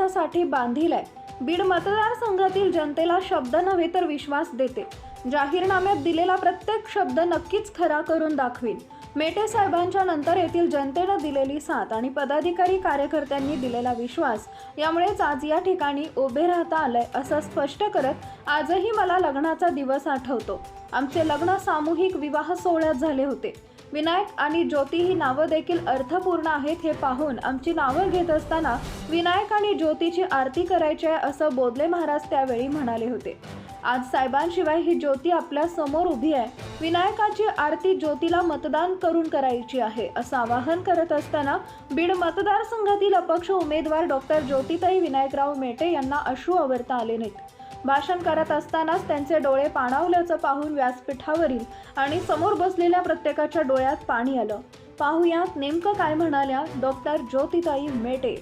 विकासासाठी बांधील आहे बीड मतदारसंघातील जनतेला शब्द नव्हे तर विश्वास देते. जाहीरनाम्यात दिलेला प्रत्येक शब्द नक्कीच खरा करून दाखवीन. मेटे साहेबांच्या नंतर येथील जनतेनं दिलेली साथ आणि पदाधिकारी कार्यकर्त्यांनी दिलेला विश्वास यामुळेच आज या ठिकाणी उभे राहता आलंय असं स्पष्ट करत आजही मला लग्नाचा दिवस आठवतो. आमचे लग्न सामूहिक विवाह सोहळ्यात झाले होते. विनायक आणि ज्योती ही नावं देखील अर्थपूर्ण आहेत हे पाहून आमची नावं घेत असताना विनायक आणि ज्योतीची आरती करायची आहे असं बोधले महाराज त्यावेळी म्हणाले होते. आज साहेबांशिवाय ही ज्योती आपल्यासमोर उभी आहे. विनायकाची आरती ज्योतीला मतदान करून करायची आहे असं आवाहन करत असताना बीड मतदारसंघातील अपक्ष उमेदवार डॉक्टर ज्योतिताई विनायकराव मेटे यांना अश्रू आवरता आले नाहीत. भाषण करत असतानाच त्यांचे डोळे पाणावल्याचं पाहून व्यासपीठावरील आणि समोर बसलेल्या प्रत्येकाच्या डोळ्यात पाणी आलं. पाहुयात नेमकं काय म्हणाल्या डॉक्टर ज्योतिताई मेटे.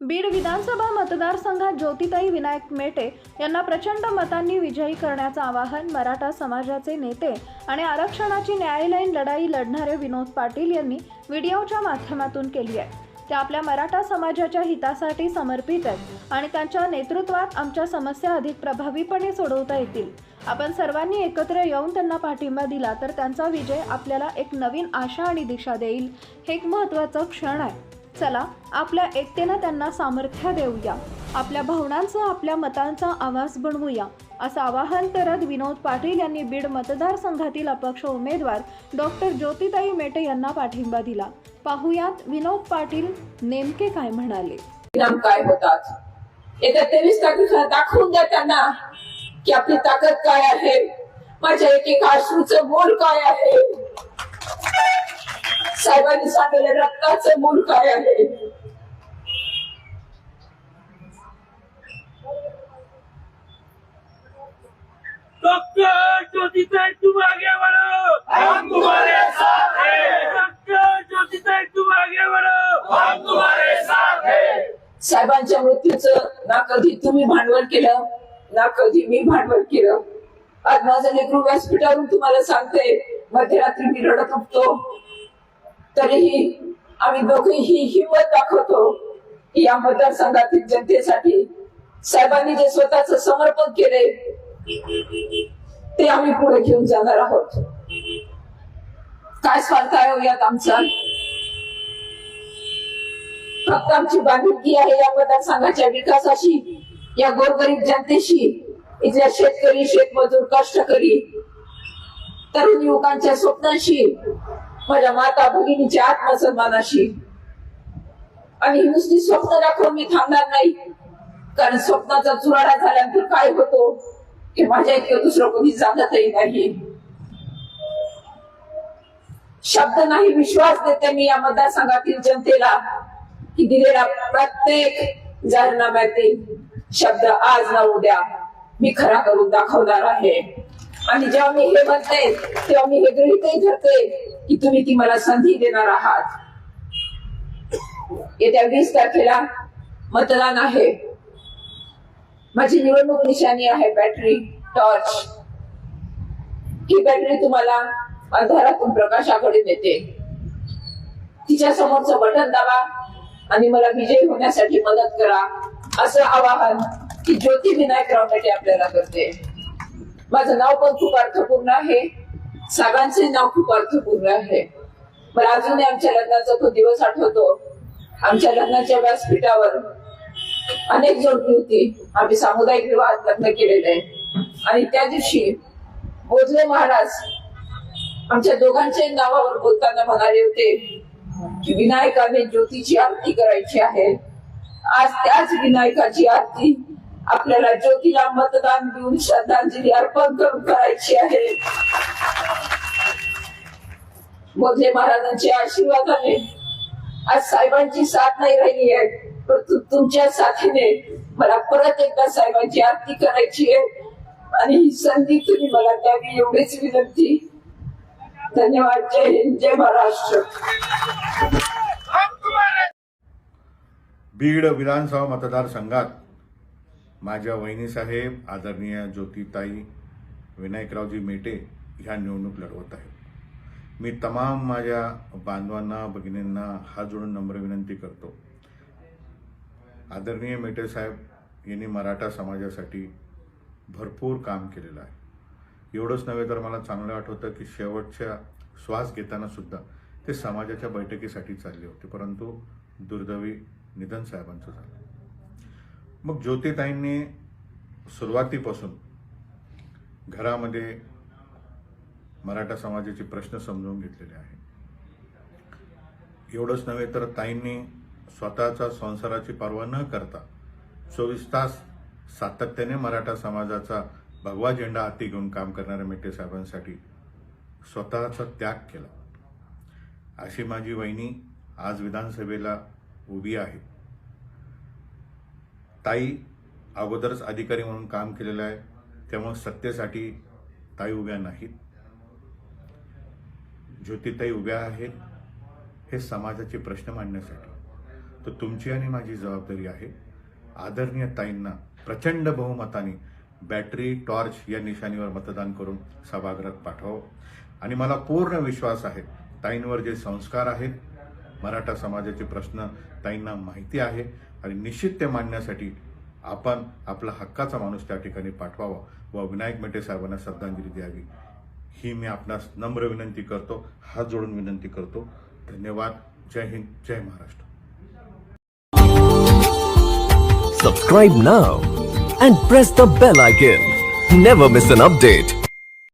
बीड विधानसभा मतदारसंघात ज्योतिताई विनायक मेटे यांना प्रचंड मतांनी विजयी करण्याचं आवाहन मराठा समाजाचे नेते आणि आरक्षणाची न्यायालयीन लढाई लढणारे विनोद पाटील यांनी व्हिडिओच्या माध्यमातून केली आहे. त्या आपल्या मराठा समाजाच्या हितासाठी समर्पित आहेत आणि त्यांच्या नेतृत्वात आमच्या समस्या अधिक प्रभावीपणे सोडवता येतील. आपण सर्वांनी एकत्र येऊन त्यांना पाठिंबा दिला तर त्यांचा विजय आपल्याला एक नवीन आशा आणि दिशा देईल. हे एक महत्त्वाचं क्षण आहे. चला आपल्या एकतेनं त्यांना सामर्थ्य देऊया. आपल्या भावनांचा आपल्या मतांचा आवाज बनवूया. असं आवाहन करत विनोद पाटील यांनी बीड मतदारसंघातील अपक्ष उमेदवार डॉक्टर ज्योतिताई मेटे यांना पाठिंबा दिला. पाहुयात विनोद पाटील नेमके काय म्हणाले. परिणाम काय होतात? येत्या तेवीस तारखेला दाखवून द्या त्यांना की आपली ताकद काय आहे? माझ्या एकेका अश्रूच मोल काय आहे? साहेबांनी सांगितलं रक्ताचं मूल काय आहे? डॉक्टर ज्योतिताई तुम आगे बढ़ो हम तुम्हारे साथ हैं. डॉक्टर ज्योतिताई तुम आगे बढ़ो हम तुम्हारे साथ हैं. साहेबांच्या मृत्यूचं ना कधी तुम्ही भांडवल केलं? ना कधी मी भांडवल केलं. आज माझं लेकरू व्यासपीठावरून तुम्हाला सांगते मध्यरात्री मी रडत उठतो. तरीही आम्ही दोघेही हिंमत दाखवतो की या मतदारसंघातील जनतेसाठी साहेबांनी जे स्वतःच समर्पण केले ते आम्ही पुढे घेऊन जाणार आहोत. काय स्वार्थ आहे हो यात आमचा? फक्त आमची बांधिलकी आहे या मतदारसंघाच्या विकासाशी या गोरगरीब जनतेशी इथल्या शेतकरी शेतमजूर कष्टकरी तरुण युवकांच्या स्वप्नांशी माझ्या माता भगिनीच्या आत्मसन्मानाशी आणि नुसती स्वप्न दाखवून मी थांबणार नाही. कारण स्वप्नाचा चुराडा झाल्यानंतर काय होतो हे माझ्या इतकं दुसरं कोणी जाणतही नाही. शब्द नाही विश्वास देते मी या मतदारसंघातील जनतेला की दिलेला प्रत्येक जाहीरनाम्यातील शब्द आज ना उद्या मी खरा करून दाखवणार आहे. आणि जेव्हा मी हे म्हणते तेव्हा मी हे गृहितही धरते की तुम्ही ती मला संधी देणार आहात. येत्या वीस तारखेला मतदान आहे. माझी निवडणूक निशाणी आहे बॅटरी टॉर्च ही बॅटरी तुम्हाला अंधारातून प्रकाशाकडे नेते. तिच्या समोरचं बटन दाबा आणि मला विजयी होण्यासाठी मदत करा. असं आवाहन की ज्योती विनायकराव मेटे आपल्याला करते. माझं नाव पण खूप अर्थपूर्ण आहे. साहेबांचे नाव खूप अर्थपूर्ण आहे. मला अजूनही आमच्या लग्नाचा तो दिवस आठवतो. आमच्या लग्नाच्या व्यासपीठावर अनेक जोडणी होती. आम्ही सामुदायिक विवाहात लग्न केलेले आणि त्या दिवशी बोधले महाराज आमच्या दोघांच्या नावावर बोलताना म्हणाले होते की विनायकाने ज्योतीची आरती करायची आहे. आज त्याच विनायकाची आरती आपल्याला ज्योतीला मतदान देऊन श्रद्धांजली अर्पण करून करायची आहे. मोदले महाराजांचे आशीर्वाद आहे. आज साहेबांची साथ नाही राहिली आहे परंतु तुमच्या साथीने मला परत एकदा साहेबांची आरती करायची आहे. आणि ही संधी तुम्ही मला द्यावी एवढीच विनंती. धन्यवाद. जय हिंद जय महाराष्ट्र. बीड विधानसभा मतदारसंघात माझ्या वहिनीसाहेब आदरणीय ज्योतिताई विनायकरावजी मेटे ह्या निवडणूक लढवत आहेत. मी तमाम माझ्या बांधवांना भगिनींना हात जोडून नम्र विनंती करतो. आदरणीय मेटे साहेब यांनी मराठा समाजासाठी भरपूर काम केलेलं आहे. एवढंच नव्हे तर मला चांगलं आठवतं की शेवटच्या श्वास घेताना सुद्धा ते समाजाच्या बैठकीसाठी चालले होते. परंतु दुर्दैवी निधन साहेबांचं झालं. मग ज्योतिताईंनी सुरुवातीपासून घरामध्ये मराठा समाजाचे प्रश्न समजून घेतलेले आहे एवढंच नव्हे तर ताईंनी स्वतःचा संसाराची पर्वा न करता चोवीस तास सातत्याने मराठा समाजाचा भगवा झेंडा हाती घेऊन काम करणाऱ्या मेटे साहेबांसाठी स्वतःचा त्याग केला. अशी माझी वहिनी आज विधानसभेला उभी आहे. ताई अगोदरच अधिकारी म्हणून काम केलेलं आहे. त्यामुळे सत्तेसाठी ताई उभ्या नाहीत. ज्योतिताई उभ्या आहेत हे समाजाचे प्रश्न मांडण्यासाठी. तर तुमची आणि माझी जबाबदारी आहे. आदरणीय ताईंना प्रचंड बहुमताने बॅटरी टॉर्च या निशाणीवर मतदान करून सभागृहात पाठवावं. आणि मला पूर्ण विश्वास आहे ताईंवर जे संस्कार आहेत मराठा समाजाचे प्रश्न ताईंना माहिती आहे. आणि निश्चित ते मांडण्यासाठी आपण आपला हक्काचा माणूस त्या ठिकाणी पाठवावा व विनायक मेटे साहेबांना श्रद्धांजली द्यावी ही मी आपणास नम्र विनंती करतो हात जोडून विनंती करतो धन्यवाद जय हिंद जय Maharashtra Subscribe now and press the bell icon. Never miss an update.